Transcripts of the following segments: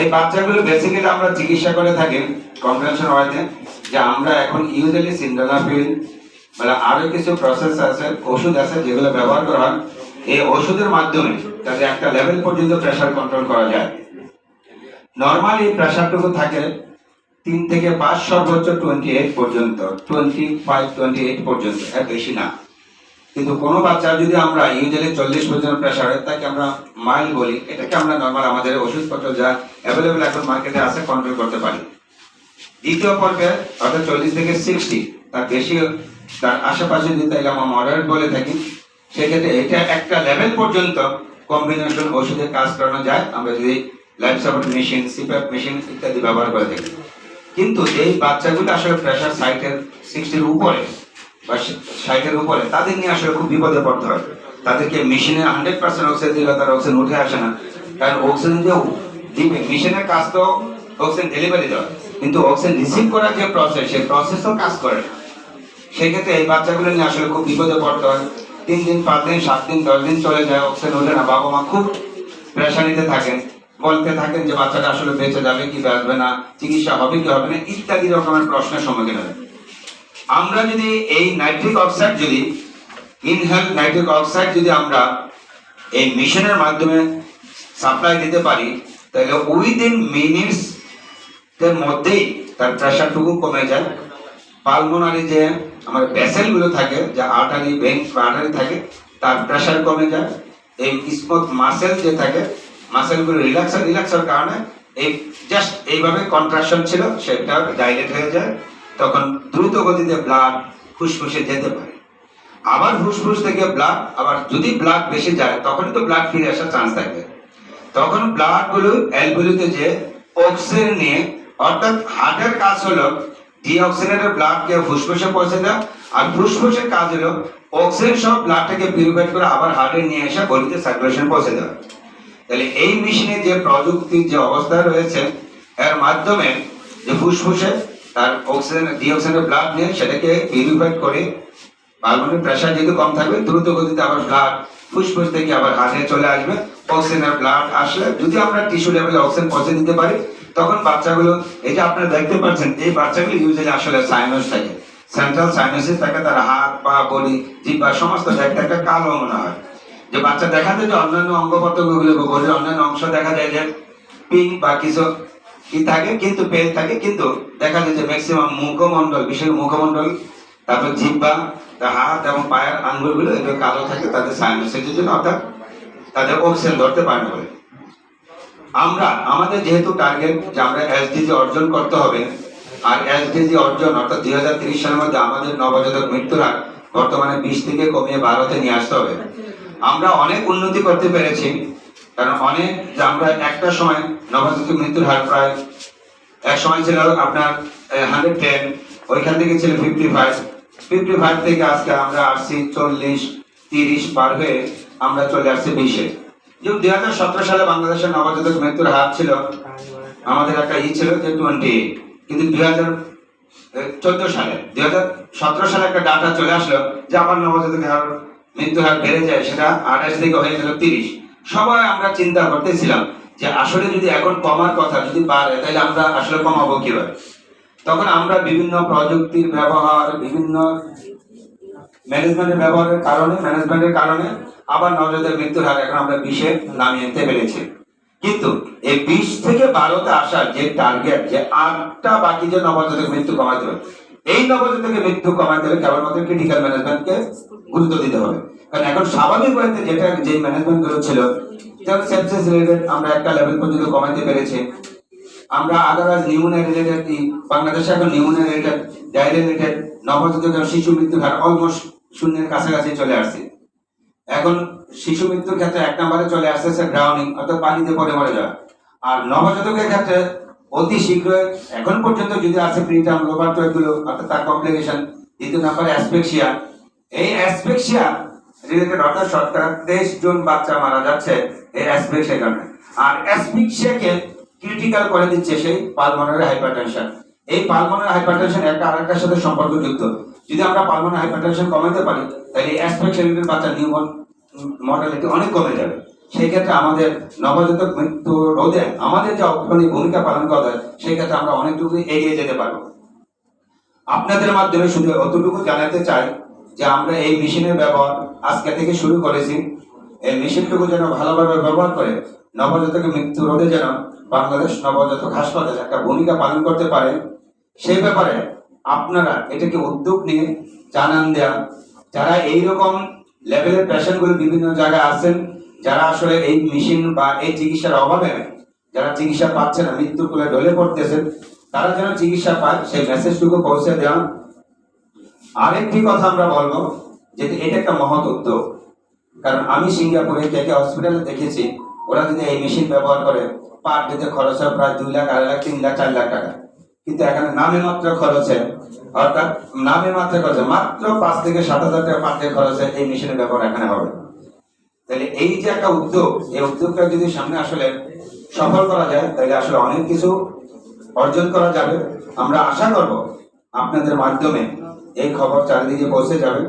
এই বাচ্চাগুলো বেসিক্যালি আমরা চিকিৎসা করে থাকি কম্প্রেনশন ওয়ার্ডে যে আমরা এখন ইউজুয়ালি সিন্ডালাফিল মানে আরও কিছু প্রসেস আছে, ওষুধ আছে যেগুলো ব্যবহার করা হয়। এই ওষুধের মাধ্যমে তাদের একটা লেভেল পর্যন্ত প্রেসার কন্ট্রোল করা যায়। নর্মালি প্রেসারটুকু থাকে তিন থেকে পাঁচ সর্বোচ্চ টোয়েন্টি এইট পর্যন্ত টোয়েন্টি ফাইভ টোয়েন্টি এইট পর্যন্ত, এর বেশি না। কিন্তু কোনো বাচ্চা যদি আমরা ইউজুয়ালি চল্লিশ পর্যন্ত প্রেশার হয়, তাকে আমরা মাইল বলি, এটাকে আমরা নর্মাল আমাদের ওষুধপত্র যা অ্যাভেলেবেল এখন মার্কেটে আছে কন্ট্রোল করতে পারি। দ্বিতীয় পর্বে, অর্থাৎ চল্লিশ থেকে সিক্সটি তার বেশি তার আশেপাশে যদি তাই আমরা মডারেট বলে থাকি, সেক্ষেত্রে এটা একটা লেভেল পর্যন্ত কম্বিনেশন ওষুধে কাজ করানো যায়। আমরা যদি life support machine CPAP machine ইত্যাদি ব্যবহার করে থাকি। কিন্তু এই বাচ্চাগুলো আসলে প্রেশার সাইটের সিক্সটির উপরে বা ষাটের উপরে, তাদের নিয়ে আসলে খুব বিপদে পড়তে তাদেরকে মেশিনে হান্ড্রেড পার্সেন্ট অক্সিজেন দিলে তার অক্সিজেন উঠে আসে না। কারণ অক্সিজেন যে দিবে, মেশিনের কাজ তো অক্সিজেন ডেলিভারি দেওয়া। কিন্তু অক্সিজেন রিসিভ করার যে প্রসেস সেই প্রসেসও কাজ করে না। সেক্ষেত্রে এই বাচ্চাগুলো নিয়ে আসলে খুব বিপদে পড়তে হয়। তিন দিন, পাঁচ দিন, সাত দিন, দশ দিন চলে যায় অক্সিজেন ওঠে না। বাবা মা খুব প্রেশানিতে থাকেন। বলতে থাকেন যে বাচ্চাটা আসলে বেঁচে যাবে কি, বাঁচবে না, চিকিৎসা হবে কি হবে না, ইত্যাদি রকমের প্রশ্নের সম্মুখীন হয়। আমরা যদি এই নাইট্রিক অক্সাইড যদি ইনহেল নাইট্রিক অক্সাইড যদি আমরা এই মিশনের মাধ্যমে সাপ্লাই দিতে পারি, তাহলে উইদিন মিনিটস এর মধ্যেই তার প্রেশারটুকু কমে যায়। পালমোনারি যে আমার ভেসেলগুলো থাকে, যে আর্টারি ভেন আর্টারি থাকে, তার প্রেশার কমে যায়। এই স্মুথ মাসেল যে থাকে মাসেলগুলো রিল্যাক্স রিল্যাক্সের কারণে এই জাস্ট এইভাবে কন্ট্রাকশন ছিল, সেটা ডাইলেট হয়ে যায়। তখন দ্রুত গতিতে ব্লাড ফুসফুসে যেতে পারে। আবার ফুসফুস থেকে ব্লাড আবার যদি ব্লাড বেশি যায় তখন তো ব্লাড ফিরে আসার চান্স থাকবে। তখন ব্লাডগুলো অ্যালগুলোতে যে অক্সিজেন নিয়ে, অর্থাৎ হার্টের কাজ হলো ডিঅক্সিজেনেটেড ব্লাডকে ফুসফুসে পৌঁছে দেওয়া, আর ফুসফুসের কাজ হলো অক্সিজেন সব ব্লাডটাকে পিউরিফাইড করে আবার হার্টে নিয়ে এসে গলিতে সার্কুলেশন পৌঁছে দেওয়া। তাহলে এই মেশিনে যে প্রযুক্তির যে অবস্থা রয়েছে, এর মাধ্যমে যে ফুসফুসে তার অক্সিজেন ডিঅক্সিজেনের ব্লাড নিয়ে সেটাকে পিউরিফাইড করে, পালমোনারি প্রেশার যেহেতু কম থাকবে, দ্রুত গতিতে আবার ব্লাড ফুসফুস থেকে আবার হার্টে চলে আসবে অক্সিজেনের ব্লাড আসলে যদি আমরা টিস্যু লেভেলে অক্সিজেন পৌঁছে দিতে পারি, তখন বাচ্চাগুলো, এই যে আপনারা দেখতে পাচ্ছেন, এই বাচ্চাগুলো ইউজুয়ালি আসলে সাইনাস থাকে। সেন্ট্রাল সাইনাসিস থাকে তার হাত, পা, বডি জিব্বা সমস্ত একটা একটা কালো মনে হয়। যে বাচ্চা দেখা যায় যে অন্যান্য অঙ্গ প্রত্যঙ্গগুলো অন্যান্য অংশ দেখা যায় যে পিঙ্ক বা কিছু কি থাকে, কিন্তু পেল থাকে, কিন্তু দেখা যায় যে ম্যাক্সিমাম মুখমণ্ডল, বিশেষ মুখমণ্ডল, তারপর জিব্বা হাত এবং পায়ের আঙ্গুলগুলো এগুলো কালো থাকে তাদের সাইনাসের জন্য, অর্থাৎ তাদের অক্সিজেন ধরতে পারে না বলে। আমরা, আমাদের যেহেতু টার্গেট যে আমরা এসডিজি অর্জন করতে হবে, আর এসডিজি অর্জন, অর্থাৎ দুই হাজার তিরিশ সালের মধ্যে আমাদের নবজাতক মৃত্যুর হার বর্তমানে বিশ থেকে কমিয়ে বারোতে নিয়ে আসতে হবে। আমরা অনেক উন্নতি করতে পেরেছি কারণ অনেক যে আমরা একটা সময় নবজাতক মৃত্যুর হার প্রায় এক সময় ছিল আপনার হান্ড্রেড টেন ওইখান থেকে ছিল ফিফটি ফাইভ ফিফটি ফাইভ থেকে আজকে আমরা আসছি চল্লিশ, তিরিশ পার হয়ে আমরা চলে আসছি বিশে। যেমন দুই হাজার সতেরো সালে বাংলাদেশের নবজাতক মৃত্যুর হার ছিল, আমাদের একটা ই ছিল যে টোয়েন্টি কিন্তু দুই হাজার চোদ্দ সালে, দুই হাজার সতেরো সালে একটা ডাটা চলে আসলো যে আমার নবজাতক হার মৃত্যু হার বেড়ে যায়, সেটা আঠাশ থেকে হয়ে গেল তিরিশ। সবাই আমরা চিন্তা করতেছিলাম যে আসলে যদি এখন কমার কথা যদি বাড়ে তাহলে আমরা আসলে কমাবো কীভাবে? তখন আমরা বিভিন্ন প্রযুক্তির ব্যবহার, বিভিন্ন ম্যানেজমেন্টের ব্যবহারের কারণে, ম্যানেজমেন্টের কারণে আবার নবজাতকের মৃত্যুর হার এখন আমরা বিশে নামিয়ে আনতে পেরেছি। কিন্তু এই বিশ থেকে বারোতে আসার যে টার্গেট যে আটটা বাকি যে নবজাতক মৃত্যু কমাতে হবে, এই নবজাতকের মৃত্যু কমাতে হলে কেবলমাত্র ক্রিটিক্যাল ম্যানেজমেন্টকে গুরুত্ব দিতে হবে। কারণ এখন স্বাভাবিক ওয়েতে যেটা যে ম্যানেজমেন্টগুলো ছিল, যেমন সেপসিস রিলেটেড আমরা একটা লেভেল পর্যন্ত কমাতে পেরেছি। আমরা আদারওয়াইজ নিউমোনিয়া রিলেটেড বাংলাদেশে এখন নিউমোনিয়া রিলেটেড ডায়রিয়া রিলেটেড নবজাতক শিশু মৃত্যুর হার অলমোস্ট শূন্যের কাছাকাছি চলে আসছে। এখন শিশু মৃত্যুর ক্ষেত্রে এক নম্বরে চলে আসতেছে ড্রাউনিং অর্থাৎ পানিতে পড়ে মরে যাওয়া। আর নবজাতকের ক্ষেত্রে অতি শীঘ্রই এখন পর্যন্ত যদি আছে প্রিটার্ম লোবারগুলো, অর্থাৎ তার কমপ্লিকেশন দ্বিতীয় নম্বরে অ্যাসপেক্সিয়া এই অ্যাসপেক্সিয়া রিলেটেড অর্থাৎ শতকরা তেইশ জন বাচ্চা মারা যাচ্ছে এই অ্যাসপেক্সিয়ার কারণে। আর অ্যাসপেক্সিয়াকে ক্রিটিক্যাল করে দিচ্ছে সেই পালমোনারি হাইপারটেনশন এই পালমোনারি হাইপারটেনশন একটা আরেকটার সাথে সম্পর্কযুক্ত। যদি আমরা পালমোনারি হাইপারটেনশন কমাতে পারি, তাহলে অ্যাসপেক্সিয়া রিলেটেড বাচ্চা নিউবর্ন মর্টালিটি অনেক কমে যাবে। সেই ক্ষেত্রে আমাদের নবজাতক মৃত্যু রোধে আমাদের যে অগ্রণী ভূমিকা পালন করা হয় সেই ক্ষেত্রে আমরা অনেকটুকু এগিয়ে যেতে পারব। আপনাদের মাধ্যমে শুধু অতটুকু জানাতে চাই যে আমরা এই মেশিনের ব্যবহার আজকে থেকে শুরু করেছি। এই মেশিনটুকু যেন ভালোভাবে ব্যবহার করে নবজাতকের মৃত্যু রোধে যেন বাংলাদেশ নবজাতক হাসপাতাল একটা ভূমিকা পালন করতে পারে, সেই ব্যাপারে আপনারা এটাকে উদ্যোগ নিয়ে জানান দেয়া। যারা এইরকম লেভেলের পেশেন্টগুলো বিভিন্ন জায়গায় আছেন, যারা আসলে এই মেশিন বা এই চিকিৎসার অভাবে যারা চিকিৎসা পাচ্ছে না, মৃত্যুর কোলে ঢলে পড়তেছেন, তারা যেন চিকিৎসা পায়, সেই মেসেজটুকু পৌঁছে দেওয়া। আরেকটি কথা আমরা বলব, যে এটা একটা মহৎ উদ্যোগ। কারণ আমি সিঙ্গাপুরে কে হসপিটালে দেখেছি, ওরা যদি এই মেশিন ব্যবহার করে, পার ডেতে খরচ হয় প্রায় দুই লাখ, আড়াই লাখ, তিন লাখ, চার লাখ টাকা। কিন্তু এখানে নামে মাত্র খরচে অর্থাৎ নামে মাত্র খরচে মাত্র পাঁচ থেকে সাত হাজার টাকা পার ডে খরচে এই মেশিনের ব্যবহার এখানে হবে। তাহলে এই যে একটা উদ্যোগ, এই উদ্যোগটা যদি সামনে আসলে সফল করা যায়, তাহলে আসলে অনেক কিছু অর্জন করা যাবে। আমরা আশা করব আপনাদের মাধ্যমে এই খবর চারিদিকে পৌঁছে যাবে।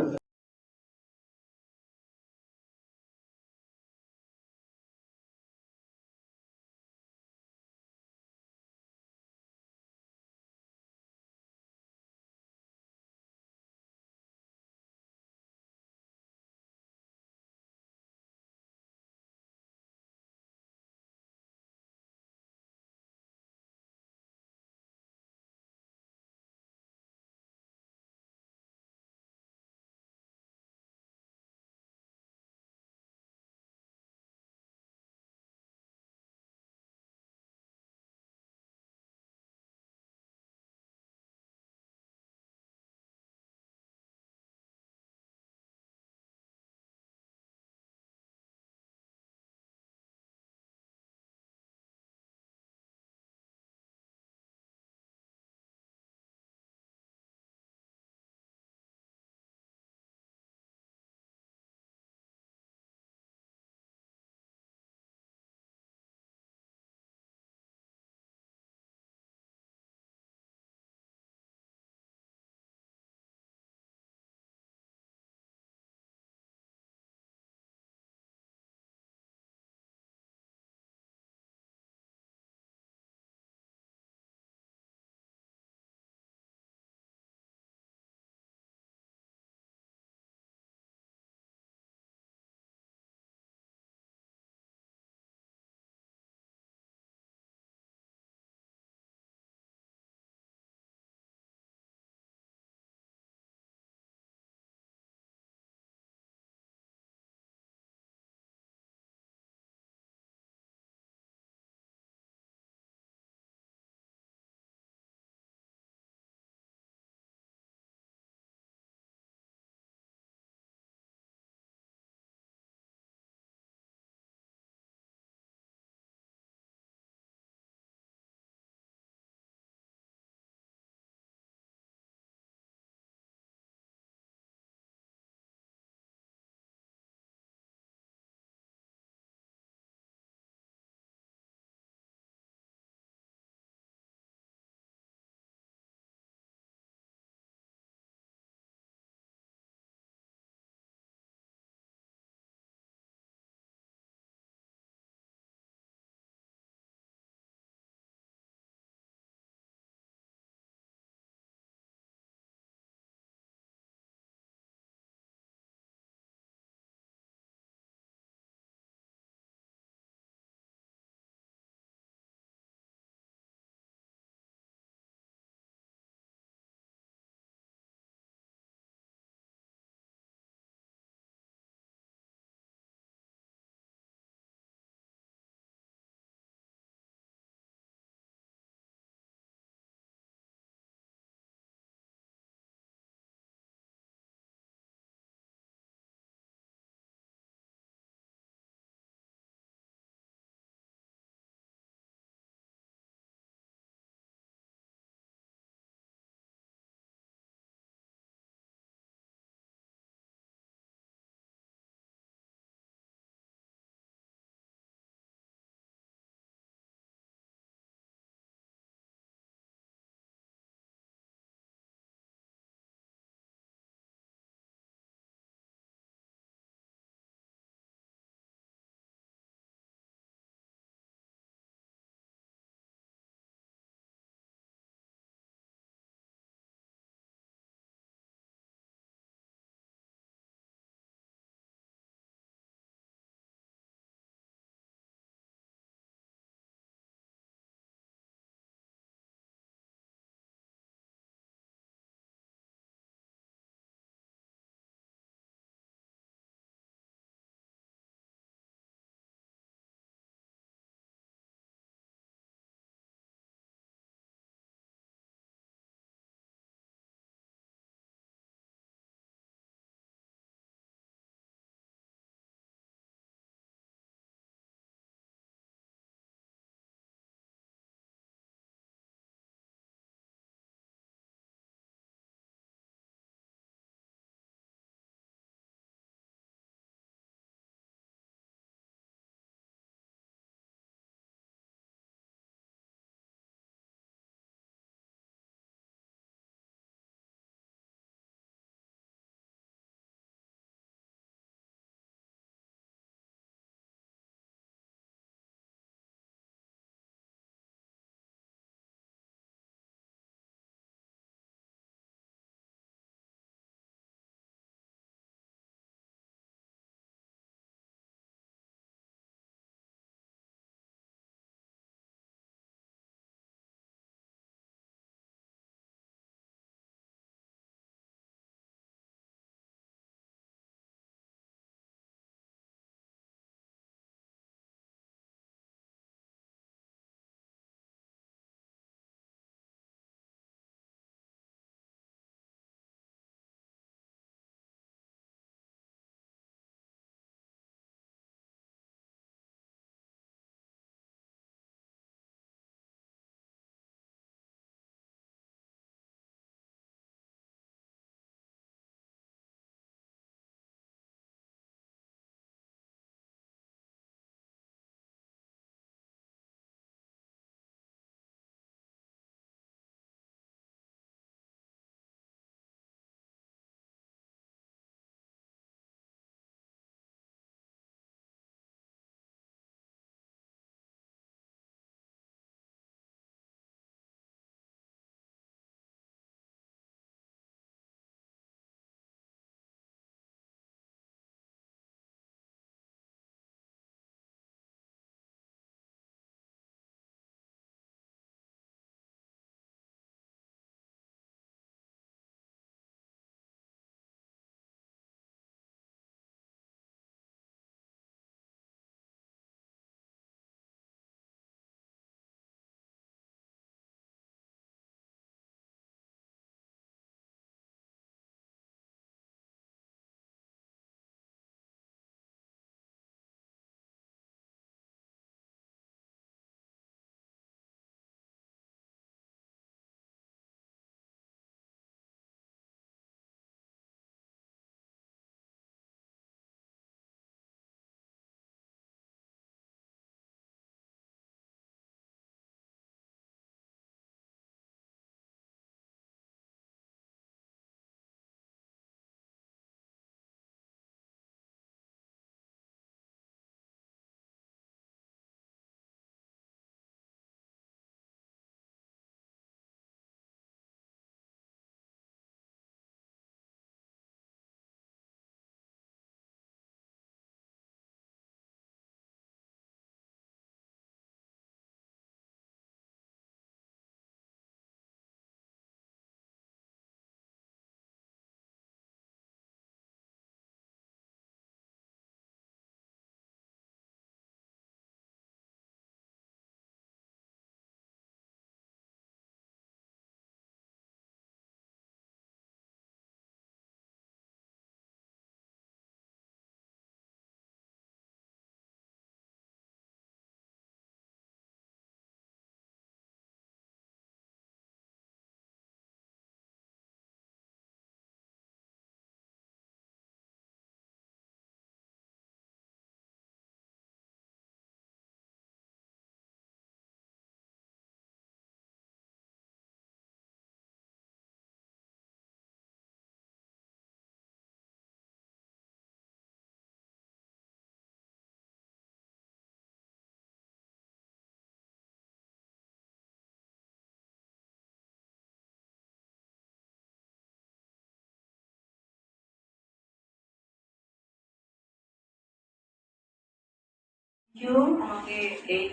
আমাকে এই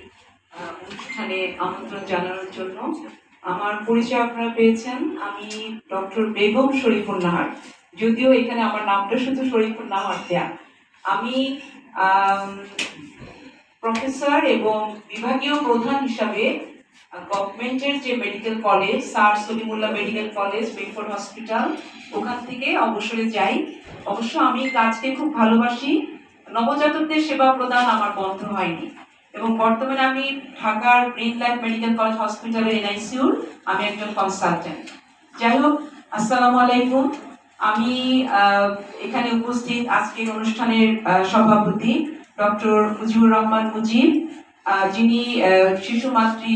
আমন্ত্রণ জানানোর জন্য। আমার পরিচয় আপনারা পেয়েছেন। আমি ডক্টর বেগম শরীফুল নাহার। যদিও এখানে আমার নামটা শুধু শরীফুল নাহার দেয়া। আমি প্রফেসর এবং বিভাগীয় প্রধান হিসাবে গভর্নমেন্টের যে medical college, sir Salimullah medical college Bedford hospital, ওখান থেকে অবসরে যাই। অবশ্য আমি কাজকে খুব ভালোবাসি। নবজাতকদের সেবা প্রদান আমার বন্ধ হয়নি। এবং বর্তমানে আমি ঢাকার গ্রিন লাইফ মেডিকেল কলেজ হসপিটালের এনআইসিউর আমি একজন কনসালটেন্ট যাই হোক, আসসালামু আলাইকুম। আমি এখানে উপস্থিত আজকের অনুষ্ঠানের সভাপতি ডক্টর মুজিবুর রহমান মুজিব যিনি শিশু মাতৃ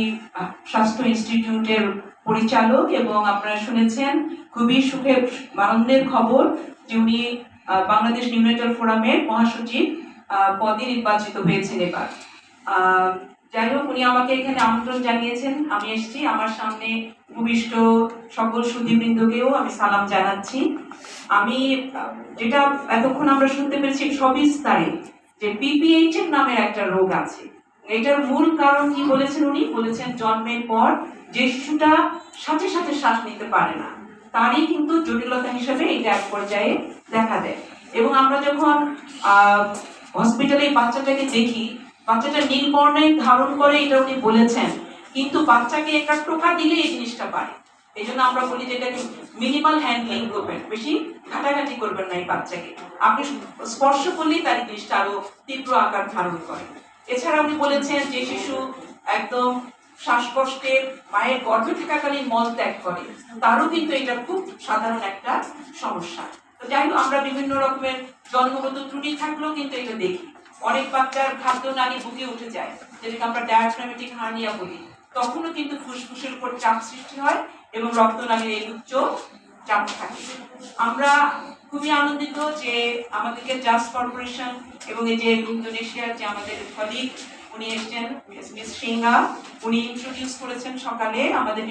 স্বাস্থ্য ইনস্টিটিউটের পরিচালক এবং আপনারা শুনেছেন খুবই সুখের আনন্দের খবর যে উনি বাংলাদেশ নিউনেটাল ফোরামের মহাসচিব পদে নির্বাচিত হয়েছেন এবার। যাই হোক, উনি আমাকে এখানে আমন্ত্রণ জানিয়েছেন। আমি এসেছি আমার সামনে ভূমিষ্ঠ সকল সুদীবৃন্দকেও আমি সালাম জানাচ্ছি। আমি, যেটা এতক্ষণ আমরা শুনতে পেরেছি সবিস্তারে যে পিপিএইচ এর নামের একটা রোগ আছে। এটার মূল কারণ কি বলেছেন উনি? বলেছেন জন্মের পর যে শিশুটা সাথে সাথে শ্বাস নিতে পারে না। তারই কিন্তু জটিলতা হিসেবে এটা এক পর্যায়ে দেখা দেয়। এবং আমরা যখন হসপিটালে এই বাচ্চাটাকে দেখি, বাচ্চাটা নীল বর্ণের ধারণ করে এটা উনি বলেছেন, কিন্তু বাচ্চাকে একটা টোকা দিলে এই জিনিসটা পারে এই জন্য আমরা বলি যে এটাকে মিনিমাল হ্যান্ডলিং করবেন, বেশি ঘাটাঘাটি করবেন না এই বাচ্চাকে। আপনি স্পর্শ করলেই তার জিনিসটা আরও তীব্র আকার ধারণ করে। এছাড়া উনি বলেছেন যে শিশু একদম শ্বাসকষ্টে মায়ের গর্ভে থাকাকালীন মল ত্যাগ করে। তারও কিন্তু এটা খুব সাধারণ একটা সমস্যা। তো যাই হোক, আমরা বিভিন্ন রকমের জন্মগত ত্রুটি থাকলেও কিন্তু এটা দেখি। অনেক বাচ্চার খাদ্য নালী বুকে উঠে যায়। যেটাকে আমরা ডায়াফ্রামেটিক হার্নিয়া বলি। তখনও কিন্তু ফুসফুসের উপর চাপ সৃষ্টি হয় এবং রক্ত রক্তনালীর এই উচ্চ চাপ থাকে। আমরা খুবই আনন্দিত যে আমাদেরকে জাস্ট কর্পোরেশন এবং এই যে ইন্দোনেশিয়ার যে আমাদের কলিগ উনি এসছেন, মিস সিংহা উনি ইন্ট্রোডিউস করেছেন সকালে, আমাদের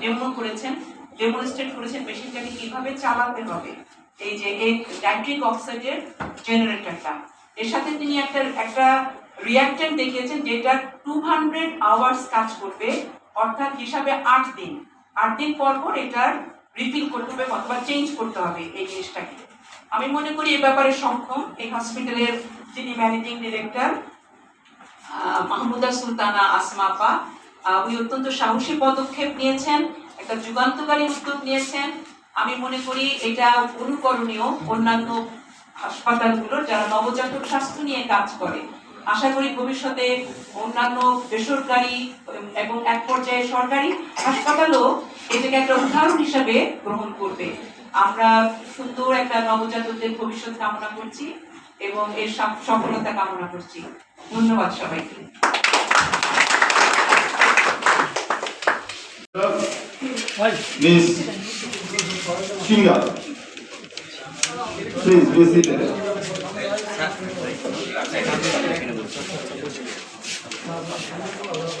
ডেমো করেছেন ডেমনস্ট্রেট করেছেন মেশিনটাকে কীভাবে চালাতে হবে? এই যে, এই নাইট্রিক অক্সাইডের জেনারেটরটা এর সাথে তিনি একটা একটা রিয়াক্টর দেখিয়েছেন যেটা টু হান্ড্রেড আওয়ার্স কাজ করবে, অর্থাৎ হিসাবে আট দিন। আট দিন পর পর এটার রিফিল করতে হবে অথবা চেঞ্জ করতে হবে এই জিনিসটাকে। আমি মনে করি এ ব্যাপারে সক্ষম। এই হসপিটালের যিনি ম্যানেজিং ডিরেক্টর মাহমুদা সুলতানা আসমাপা উনি অত্যন্ত সাহসী পদক্ষেপ নিয়েছেন, একটা যুগান্তকারী উদ্যোগ নিয়েছেন। আমি মনে করি এটা অনুকরণীয় অন্যান্য হাসপাতালগুলোর যারা নবজাতক স্বাস্থ্য নিয়ে কাজ করে। আশা করি ভবিষ্যতে অন্যান্য বেসরকারি এবং এক পর্যায়ে সরকারি হাসপাতালও এটাকে একটা উদাহরণ হিসাবে গ্রহণ করবে। আমরা সুন্দর একটা নবজাতকদের ভবিষ্যৎ কামনা করছি। এবং এর সফলতা কামনা করছি। ধন্যবাদ সবাইকে।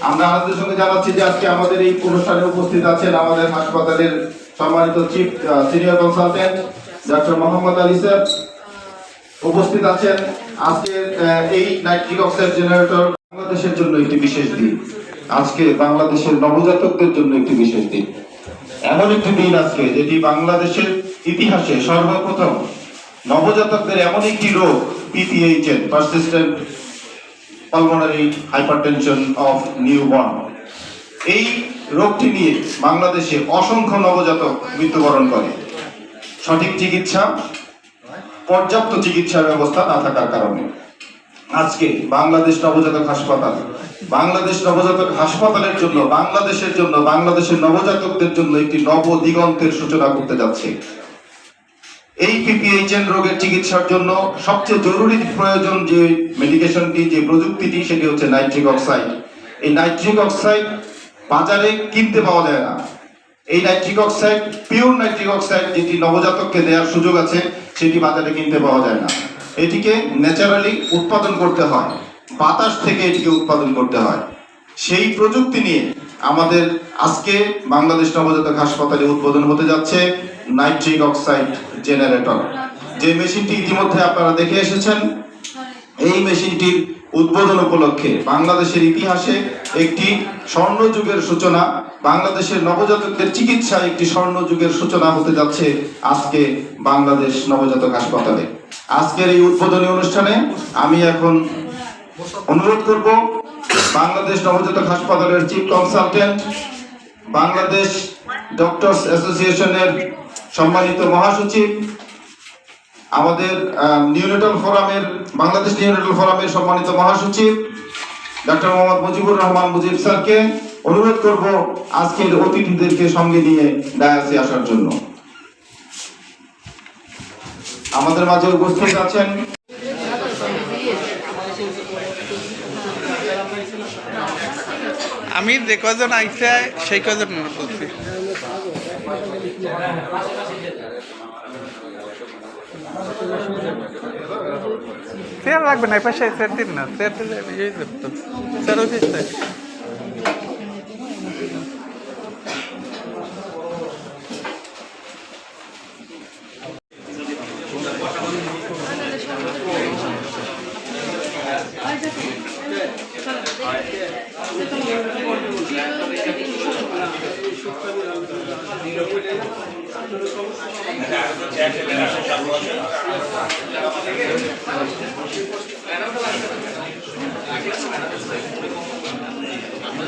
আমরা আপনাদের সঙ্গে জানাচ্ছি যে আজকে আমাদের এই অনুষ্ঠানে উপস্থিত আছেন আমাদের হাসপাতালের সম্মানিত chief senior consultant doctor Mohammad Ali sir. উপস্থিত আছেন আজকের এই নাইট্রিক অক্সাইড জেনারেটর বাংলাদেশের জন্য একটি বিশেষ দিন। আজকে বাংলাদেশের নবজাতকদের জন্য একটি বিশেষ দিন। এমন একটি দিন আজকে যেটি বাংলাদেশের ইতিহাসে সর্বপ্রথম নবজাতকদের এমন একটি রোগ PPHN persistent pulmonary hypertension of newborn এই রোগটি নিয়ে বাংলাদেশে অসংখ্য নবজাতক মৃত্যুবরণ করে। সঠিক চিকিৎসা পর্যাপ্ত চিকিৎসার ব্যবস্থা না থাকার কারণে। আজকে বাংলাদেশ নবজাতক হাসপাতাল, বাংলাদেশ নবজাতক হাসপাতালের জন্য, বাংলাদেশের জন্য, বাংলাদেশের নবজাতকদের জন্য একটি নব দিগন্তের সূচনা করতে যাচ্ছে। এই পিপিএইচএন রোগের চিকিৎসার জন্য সবচেয়ে জরুরি প্রয়োজন যে মেডিকেশনটি যে প্রযুক্তিটি, সেটি হচ্ছে নাইট্রিক অক্সাইড এই নাইট্রিক অক্সাইড বাজারে কিনতে পাওয়া যায় না। এই nitric oxide, pure nitric oxide যেটি নবজাতককে দেওয়ার সুযোগ আছে, সেটি বাজারে কিনতে পাওয়া যায় না। এটিকে ন্যাচারালি উৎপাদন করতে হয়। বাতাস থেকে এটিকে উৎপাদন করতে হয়। সেই প্রযুক্তি নিয়ে আমাদের আজকে বাংলাদেশ নবজাতক হাসপাতালে উদ্বোধন হতে যাচ্ছে নাইট্রিক অক্সাইড জেনারেটর। যে মেশিনটি ইতিমধ্যে আপনারা দেখে এসেছেন, এই মেশিনটির উদ্বোধন উপলক্ষে বাংলাদেশের ইতিহাসে একটি স্বর্ণ যুগের সূচনা, বাংলাদেশের নবজাতকদের চিকিৎসায় একটি স্বর্ণ যুগের সূচনা হতে যাচ্ছে আজকে বাংলাদেশ নবজাতক হাসপাতালে। আজকের এই উদ্বোধনী অনুষ্ঠানে আমি এখন অনুরোধ করব, বাংলাদেশ নবজাতক হাসপাতালের চিফ কনসালটেন্ট, বাংলাদেশ ডক্টরস অ্যাসোসিয়েশনের সম্মানিত মহাসচিব আমাদের নিউনেটাল ফোরামের বাংলাদেশ নিউনেটাল ফোরামের সম্মানিত মহাসচিব ডক্টর মোহাম্মদ মুজিবুর রহমান মুজিব স্যারকে অনুরোধ করব আজকের অতিথিদেরকে সঙ্গে নিয়ে ডায়াসে আসার জন্য। আমাদের মাঝে উপস্থিত আছেন আমি যে কজন আইসে সেই কজন বলছি চেয়ার লাগবে না পাশে চেয়ার দিন না। চেয়ার দিলে ইয়ে তো চেয়ার অফিস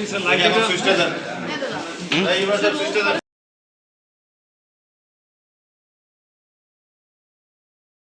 এই সুইচটা দেন